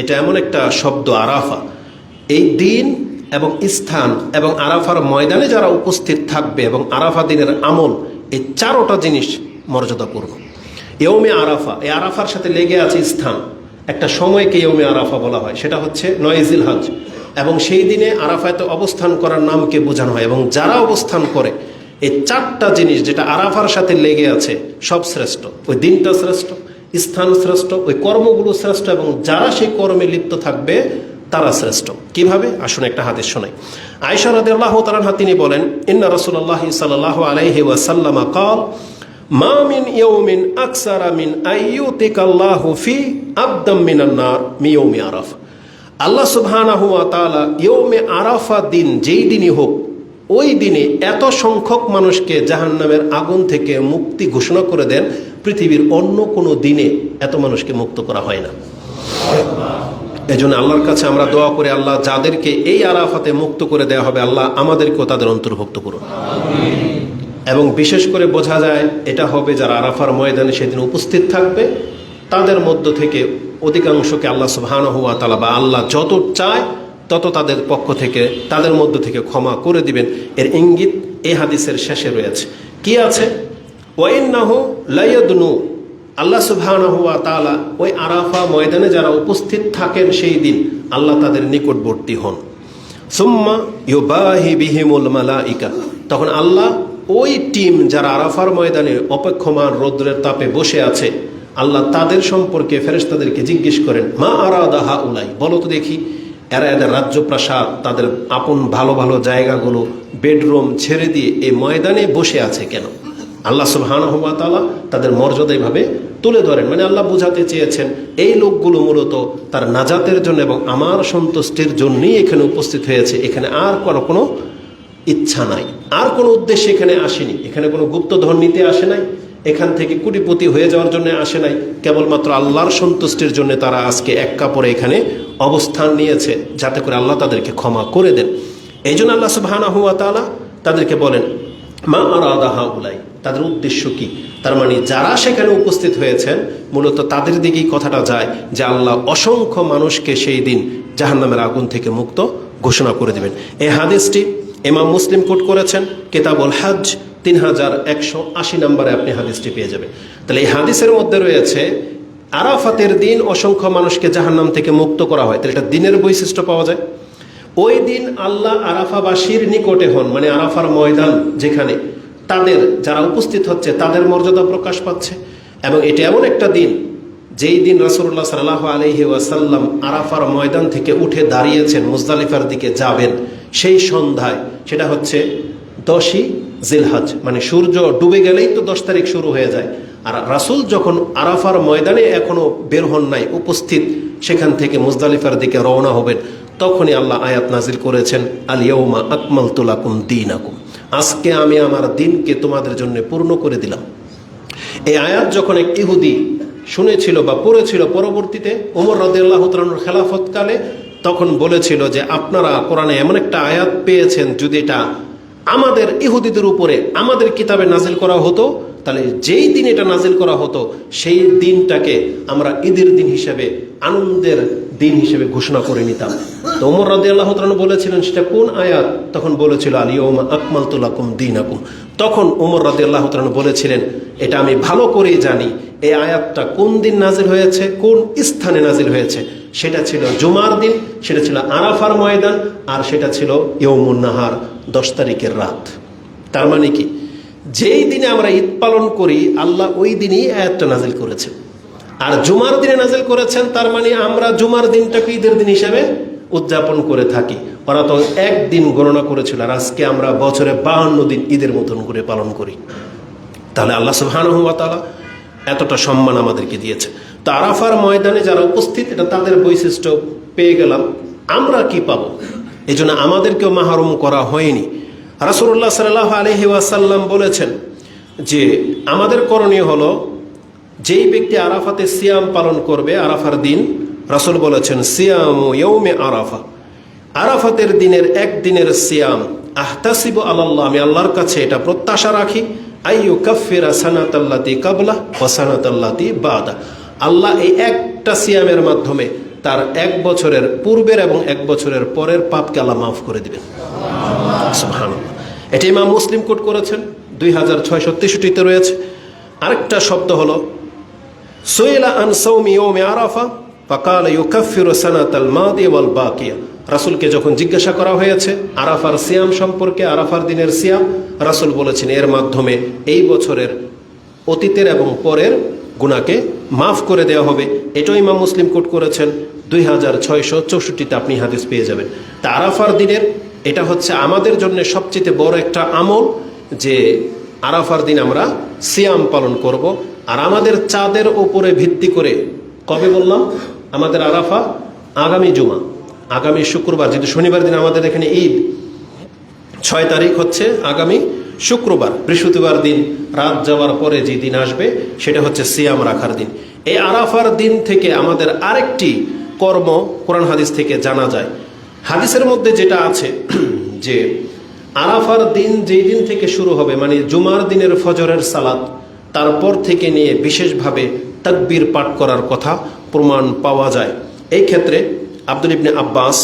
এটা এমন একটা শব্দ, আরাফা। এই দিন এবং স্থান এবং আরাফার ময়দানে যারা উপস্থিত থাকবে এবং আরাফা দিনের আমল, এই চারোটা জিনিস মর্যাদাপূর্ণ। ইয়মে আরাফা, এই আরাফার সাথে লেগে আছে স্থান। একটা সময়কে ইয়মে আরাফা বলা হয়, সেটা হচ্ছে নয়জিল হজ এবং সেই দিনে আরাফাতে অবস্থান করার নামকে বোঝানো হয় এবং যারা অবস্থান করে, এই চারটা জিনিস যেটা আরাফার সাথে লেগে আছে, সব শ্রেষ্ঠ। ওই দিনটা শ্রেষ্ঠ স্থান শ্রেষ্ঠ, ওই কর্মগুলো শ্রেষ্ঠ এবং যারা সেই কর্মে লিপ্ত থাকবে, তারা শ্রেষ্ঠ। কীভাবে? আসুন একটা হাদিস শোনাই। আয়সা আল্লাহ তিনি বলেন, ইন্না রসুল্লাহ সাল্লাহ আলাইহি ওয়াসাল্লামা কাল ফি আবদাম মিনান নার মিয়াউমি আরাফা। দিন, যেই দিনই হোক, ওই এত সংখ্যক মানুষকে জাহান্নামের আগুন থেকে মুক্তি ঘোষণা করে দেন পৃথিবীর অন্য কোনো দিনে এত মানুষকে মুক্ত করা হয় না। এই জন্য আল্লাহর কাছে আমরা দোয়া করে, আল্লাহ যাদেরকে এই আরাফাতে মুক্ত করে দেওয়া হবে, আল্লাহ আমাদেরকেও তাদের অন্তর্ভুক্ত করুন। এবং বিশেষ করে বোঝা যায়, এটা হবে যারা আরাফার ময়দানে সেদিন উপস্থিত থাকবে, তাদের মধ্য থেকে অধিকাংশকে আল্লাহ সুবহানাহু হুয়া তালা বা আল্লাহ যত চায়, তত তাদের পক্ষ থেকে, তাদের মধ্য থেকে ক্ষমা করে দিবেন। এর ইঙ্গিত এই হাদিসের শেষে রয়েছে। কি আছে? ওয়াইন্নাহু লাইয়াদনু। আল্লাহ সুবহানাহু ওয়া তাআলা ওই আরাফা ময়দানে যারা উপস্থিত থাকেন সেই দিন আল্লাহ তাদের নিকটবর্তী হন। সুম্মা ইউবাহি বিহিমুল মালাইকা। তখন আল্লাহ ওই টিম যারা আরাফার ময়দানে অপেক্ষমান রৌদ্রের তাপে বসে আছে, আল্লাহ তাদের সম্পর্কে ফেরেশতাদেরকে জিজ্ঞেস করেন, মা আরাদাহা উলাই বলো তো দেখি, এরা এদের রাজ্যপ্রাসাদ তাদের আপন ভালো ভালো জায়গাগুলো, বেডরুম ছেড়ে দিয়ে এই ময়দানে বসে আছে কেন? আল্লাহ সুবাহানহমাতালা তাদের মর্যাদা এইভাবে তুলে ধরেন। মানে আল্লাহ বোঝাতে চেয়েছেন, এই লোকগুলো মূলত তার নাজাতের জন্য এবং আমার সন্তুষ্টির জন্যই এখানে উপস্থিত হয়েছে। এখানে আর কোনো কোনো ইচ্ছা নাই। আর কোনো উদ্দেশ্যে এখানে আসেনি। এখানে কোনো গুপ্তধন নিতে আসে নাই। এখান থেকে কুটিপতি হয়ে যাওয়ার জন্য আসে নাই। কেবলমাত্র আল্লাহর সন্তুষ্টির জন্য তারা আজকে এক কাপড়ে এখানে অবস্থান নিয়েছে, যাতে করে আল্লাহ তাদেরকে ক্ষমা করে দেন। এই জন্য আল্লাহ সুবাহানা হুয়া তালা তাদেরকে বলেন, মা আরাদাহা উলাই তাদের উদ্দেশ্য কি? তার মানে যারা সেখানে উপস্থিত হয়েছেন, মূলত তাদের দিকেই কথাটা যায় যে আল্লাহ অসংখ্য মানুষকে সেই দিন জাহান্নামের আগুন থেকে মুক্ত ঘোষণা করে দেবেন। এই হাদিসটি ইমাম মুসলিম কোট করেছেন, কেতাবুল হাজ তিন হাজার একশো আশি নম্বরে আপনি হাদিসটি পেয়ে যাবেন। তাহলে এই হাদিসের মধ্যে রয়েছে, আরাফাতের দিন অসংখ্য মানুষকে জাহান্নাম থেকে মুক্ত করা হয়। তাহলে এটা দিনের বৈশিষ্ট্য পাওয়া যায়। ওই দিন আল্লাহ আরাফাবাসীর নিকটে হন মানে আরাফার ময়দান যেখানে তাদের যারা উপস্থিত হচ্ছে, তাদের মর্যাদা প্রকাশ পাচ্ছে। এবং এটা এমন একটা দিন, যেই দিন রাসুল্লাহ সাল্লাহ আলহি ওয়াসাল্লাম আরাফার ময়দান থেকে উঠে দাঁড়িয়েছেন, মুজদালিফার দিকে যাবেন সেই সন্ধ্যায়। সেটা হচ্ছে দশই জিলহাজ মানে সূর্য ডুবে গেলেই তো দশ তারিখ শুরু হয়ে যায়। আর রাসুল যখন আরাফার ময়দানে এখনও বের হন নাই, উপস্থিত, সেখান থেকে মুজদালিফার দিকে রওনা হবেন। তখনই আল্লাহ আয়াত নাজিল করেছেন আলিয়মা আকমাল তুলাকুম দিন আকুম আজকে আমি আমার দিনকে তোমাদের জন্য পূর্ণ করে দিলাম। এই আয়াত যখন এক ইহুদি শুনেছিল বা পড়েছিল পরবর্তীতে ওমর রদাল্লাহ তালুর খেলাফতকালে, তখন বলেছিল যে, আপনারা কোরআনে এমন একটা আয়াত পেয়েছেন, যদি এটা আমাদের ইহুদিদের উপরে আমাদের কিতাবে নাজিল করা হতো, তাহলে যেই দিন এটা নাজিল করা হতো, সেই দিনটাকে আমরা ঈদের দিন হিসেবে আনন্দের দিন হিসেবে ঘোষণা করে নিতাম। তো ওমর রাদি আল্লাহ বলেছিলেন, সেটা কোন আয়াত? তখন বলেছিল আলী ওমা আকমাল তুলাকুম দিন আকুম তখন ওমর রাদি আল্লাহ বলেছিলেন, এটা আমি ভালো করেই জানি, এই আয়াতটা কোন দিন নাজিল হয়েছে, কোন স্থানে নাজিল হয়েছে? সেটা ছিল জুমার দিন, সেটা ছিল আরাফার ময়দান, আর সেটা ছিল ইয়মুন নাহার, দশ তারিখের রাত। তার মানে কি? যেই দিনে আমরা ঈদ পালন করি, আল্লাহ ওই দিনই আয়াতটা নাজিল করেছেন। আর জুমার দিনে নাজিল করেছেন, তার মানে আমরা জুমার দিনটাকে ঈদের দিন হিসাবে উদযাপন করে থাকি। ওরা তো একদিন গণনা করেছিল, আর আজকে আমরা বছরে বাহান্ন দিন ঈদের মতন করে পালন করি। তাহলে আল্লাহ সুবাহানুয়াতালা এতটা সম্মান আমাদেরকে দিয়েছে। তো আরাফার ময়দানে যারা উপস্থিত, এটা তাদের বৈশিষ্ট্য পেয়ে গেলাম। আমরা কি পাব? এই জন্য আমাদেরকেও মাহরুম করা হয়নি। রাসুল্লাহ সাল্লাহ আলহি ওয়াসাল্লাম বলেছেন যে, আমাদের করণীয় হলো যেই ব্যক্তি আরাফাতে সিয়াম পালন করবে, আরাফার দিন, রাসুল বলেছেন, সিয়াম ইয়ৌমে আরাফা। আরাফাতের দিনের একদিনের সিয়াম, আহতাসিব আল্লাহ আমি আল্লাহর কাছে এটা প্রত্যাশা রাখি আইয়ু কাফিরা সানাতাল্লাতি কাবলা ও সানাতাল্লাতি বাদা। আল্লাহ এই একটা সিয়ামের মাধ্যমে তার এক বছরের পূর্বের এবং এক বছরের পরের পাপকে আল্লাহ মাফ করে দিবেন। এটি ইমাম মুসলিম কোট করেছেন, দুই হাজার ছয়শো তেষট্টিতে রয়েছে। আরেকটা শব্দ হলো সুইলা আন সৌমি ওমে আরাফা ফাকাল ইউকাফিরু সানাতাল মাদি ওয়াল বাকিয়া রাসূলকে যখন জিজ্ঞাসা করা হয়েছে, আরাফার সিয়াম সম্পর্কে, আরাফার দিনের সিয়াম, রাসূল বলেছেন, এর মাধ্যমে এই বছরের অতীতের এবং পরের গুণাকে মাফ করে দেওয়া হবে। এটাও ইমাম মুসলিম কোট করেছেন, দুই হাজার ছয়শো চৌষট্টিতে আপনি হাদিস পেয়ে যাবেন। তা আরাফার দিনের, এটা হচ্ছে আমাদের জন্য সবচেয়ে বড় একটা আমল যে আরাফার দিন আমরা সিয়াম পালন করব। আর আমাদের চাঁদের ওপরে ভিত্তি করে কবে বললাম? আমাদের আরাফা আগামী জুমা, আগামী শুক্রবার, যেহেতু শনিবার দিন আমাদের এখানে ঈদ, ছয় তারিখ হচ্ছে আগামী শুক্রবার, বৃহস্পতিবার দিন রাত যাওয়ার পরে যে দিন আসবে, সেটা হচ্ছে সিয়াম রাখার দিন। এই আরাফার দিন থেকে আমাদের আরেকটি কর্ম কোরআন হাদিস থেকে জানা যায়। হাদিসের মধ্যে যেটা আছে, যে আরাফার দিন যেই দিন থেকে শুরু হবে মানে জুমার দিনের ফজরের সালাত তারপর থেকে নিয়ে বিশেষভাবে তাকবীর পাঠ করার কথা প্রমাণ পাওয়া যায়। এই ক্ষেত্রে আব্দুল ইবনে আব্বাস,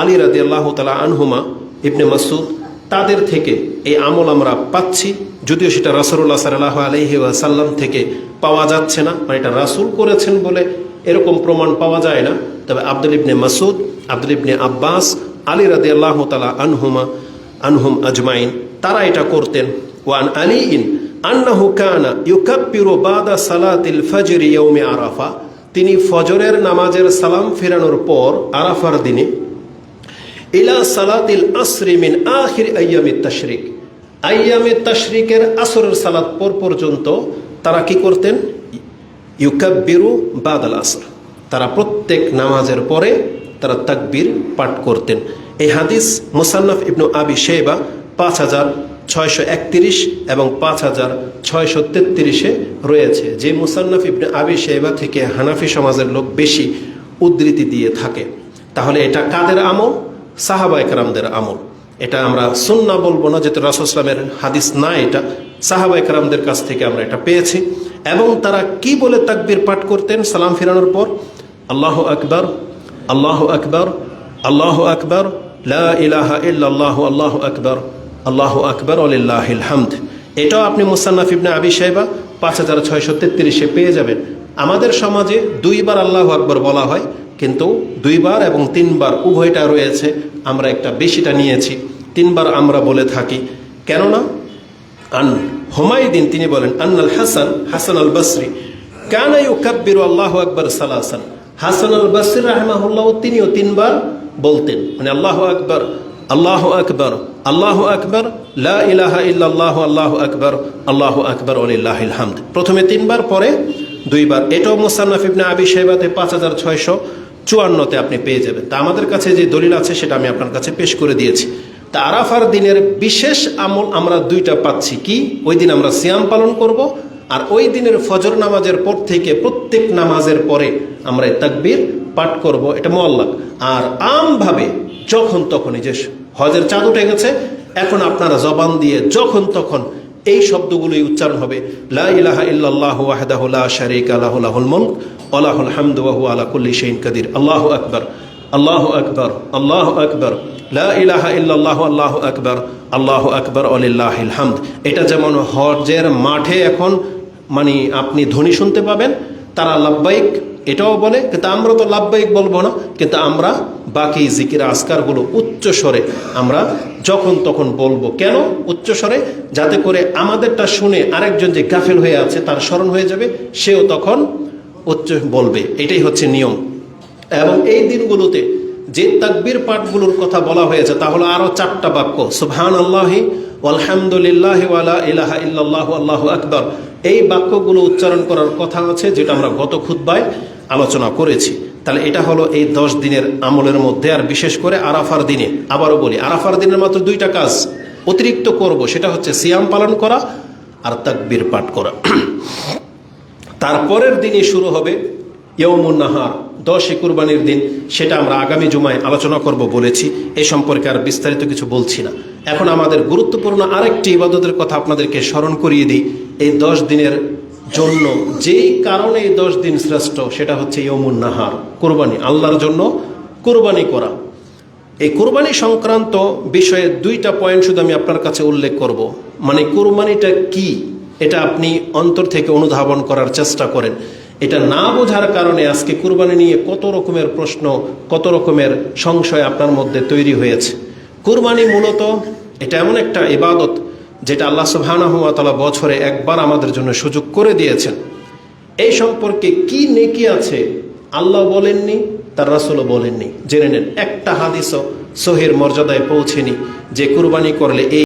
আলী রাদি আল্লাহ তালা আনহুমা, ইবনে মাসুদ তাদের থেকে এই আমল আমরা পাচ্ছি, যদিও সেটা রাসুল্লাহ সাল্লাহ আলহি সাল্লাম থেকে পাওয়া যাচ্ছে না মানে এটা রাসুল করেছেন বলে এরকম প্রমাণ পাওয়া যায় না। তবে আব্দুল ইবনে মাসুদ আব্দুল ইবনে আব্বাস, আলী রাদি আল্লাহ তালা আনহুমা, আনহুম আজমাইন, তারা এটা করতেন। ওয়ান আলী ইন আন্নাহু কানা ইউকাপ্পিরু বাদা সালাতিল ফজর ইয়াউমে আরাফা। তিনি ফজরের নামাজের সালাম ফেরানোর পর আরাফার দিনে, ইলা সালাতিল আসরি মিন আখির আইয়ামিত তাশরিক। আইয়ামে তাশরিকের আসরের সালাত পর পর্যন্ত তারা কি করতেন? ইউকাব্বিরু বাদাল আসর। তারা প্রত্যেক নামাজের পরে তারা তাকবীর পাঠ করতেন। এই হাদিস মুসান্নাফ ইবনু আবি শেবা পাঁচ হাজার ছয়শো একত্রিশ এবং পাঁচ হাজার ছয়শো তেত্রিশে রয়েছে। যে মুসান্নাফ ইবনে আবি শেবা থেকে হানাফি সমাজের লোক বেশি উদ্ধৃতি দিয়ে থাকে। তাহলে এটা কাদের আমল? সাহাবা একরামদের আমল। এটা আমরা সুন্না বলব না, যেহেতু রাসুসলামের হাদিস না এটা। সাহাবা একরামদের কাছ থেকে আমরা এটা পেয়েছি। এবং তারা কি বলে তাকবীর পাঠ করতেন সালাম ফিরানোর পর? আল্লাহ আকবর আল্লাহ আকবর আল্লাহ আকবর, লা ইলাহা ইল্লাল্লাহ, আল্লাহ আকবর। আল্লাহ আকবর আলিল্লাহিল হামদ। এটাও আপনি মুসান্নাফ ইবনে আবি সাহেবা পাঁচ হাজার ছয়শো তেত্রিশে পেয়ে যাবেন। আমাদের সমাজে দুইবার আল্লাহ আকবর বলা হয়, কিন্তু দুইবার এবং তিনবার উভয়টা রয়েছে, আমরা একটা বেশিটা নিয়েছি। তিনবার আমরা বলে থাকি। কেননা, আন হুমায়ুদ্দিন তিনি বলেন, আন্নাল হাসান হাসান আল বসরি, কানা ইউকাব্বির আল্লাহ আকবর সালাসান। হাসান আল বসরি রাহমাহুল্লাহ তিনিও তিনবার বলতেন। মানে আল্লাহ আকবর আল্লাহ আকবর আল্লাহ আকবর, লা ইলাহা ইল্লাল্লাহ, আল্লাহ আকবর আল্লাহ আকবর আলিল্লাহিল হামদ। প্রথমে তিনবার, পরে দুইবার। এটাও মুসান্নাফ ইবনে আবি সাহেবাতে পাঁচ হাজার ছয়শো চুয়ান্নতে আপনি পেয়ে যাবেন। তা আমাদের কাছে যে দলিল আছে, সেটা আমি আপনার কাছে পেশ করে দিয়েছি। তা আরাফার দিনের বিশেষ আমল আমরা দুইটা পাচ্ছি। কি? ওই দিন আমরা সিয়াম পালন করব, আর ওই দিনের ফজর নামাজের পর থেকে প্রত্যেক নামাজের পরে আমরা তাকবীর পাঠ করব। এটা মোয়াল্লাক আর আমভাবে যখন তখন এই যে হজের চাঁদ উঠে গেছে। এখন আপনারা জবান দিয়ে যখন তখন এই শব্দগুলোই উচ্চারণ হবে। লা ইল্লাল্লাহ কাদির। আল্লাহু আকবার আল্লাহু আকবার আল্লাহু আকবার। লা ইলাহা ইল্লাল্লাহ, আল্লাহু আকবার আল্লাহু আকবার, ওয়ালিল্লাহিল হামদ। এটা যেমন হজের মাঠে এখন মানে আপনি ধ্বনি শুনতে পাবেন, তারা লাব্বাইক এটাও বলে, কিন্তু আমরা তো লাভবাহিক বলব না, কিন্তু আমরা বাকি জিকির আজকারগুলো উচ্চ স্বরে আমরা যখন তখন বলব। কেন উচ্চ স্বরে? যাতে করে আমাদেরটা শুনে আরেকজন যে গাফেল হয়ে আছে, তার স্মরণ হয়ে যাবে, সেও তখন উচ্চ বলবে। এটাই হচ্ছে নিয়ম। এবং এই দিনগুলোতে যে তাকবির পাঠগুলোর কথা বলা হয়েছে, তা হলো আরও চারটা বাক্য। সুবহান আল্লাহি আলহামদুলিল্লাহ ওয়ালা ইলাহা ইল্লাল্লাহ, আল্লাহু আকবর। এই বাক্যগুলো উচ্চারণ করার কথা আছে, যেটা আমরা গত খুদ্বায় আলোচনা করেছি। তাহলে এটা হলো এই দশ দিনের আমলের মধ্যে, আর বিশেষ করে আরাফার দিনে। আবারও বলি, আরাফার দিনের মাত্র দুইটা কাজ অতিরিক্ত করব, সেটা হচ্ছে সিয়াম পালন করা আর তাকবীর পাঠ করা। তারপরের দিনই শুরু হবে ইয়মুন নাহার, দশই কুরবানির দিন। সেটা আমরা আগামী জুমায় আলোচনা করব বলেছি এই সম্পর্কে আর বিস্তারিত কিছু বলছি না। এখন আমাদের গুরুত্বপূর্ণ আরেকটি ইবাদতের কথা আপনাদেরকে স্মরণ করিয়ে দিই, এই দশ দিনের জন্য যেই কারণে দশ দিন শ্রেষ্ঠ, সেটা হচ্ছে ইয়মুন নাহার, কোরবানি, আল্লাহর জন্য কোরবানি করা। এই কোরবানি সংক্রান্ত বিষয়ে দুইটা পয়েন্ট শুধু আমি আপনার কাছে উল্লেখ করব। মানে কোরবানিটা কি, এটা আপনি অন্তর থেকে অনুধাবন করার চেষ্টা করেন। এটা না বোঝার কারণে আজকে কোরবানি নিয়ে কত রকমের প্রশ্ন, কত রকমের সংশয় আপনার মধ্যে তৈরি হয়েছে। কোরবানি মূলত, এটা এমন একটা ইবাদত যেটা আল্লাহ সুবহানাহু ওয়া তাআলা বছরে একবার আমাদের জন্য সুযোগ করে দিয়েছেন। এই সম্পর্কে কি নেকি আছে আল্লাহ বলেননি, তার রাসুলও বলেননি। জেনে নেন, একটা হাদিসও সহির মর্যাদায় পৌঁছেনি যে কুরবানি করলে এই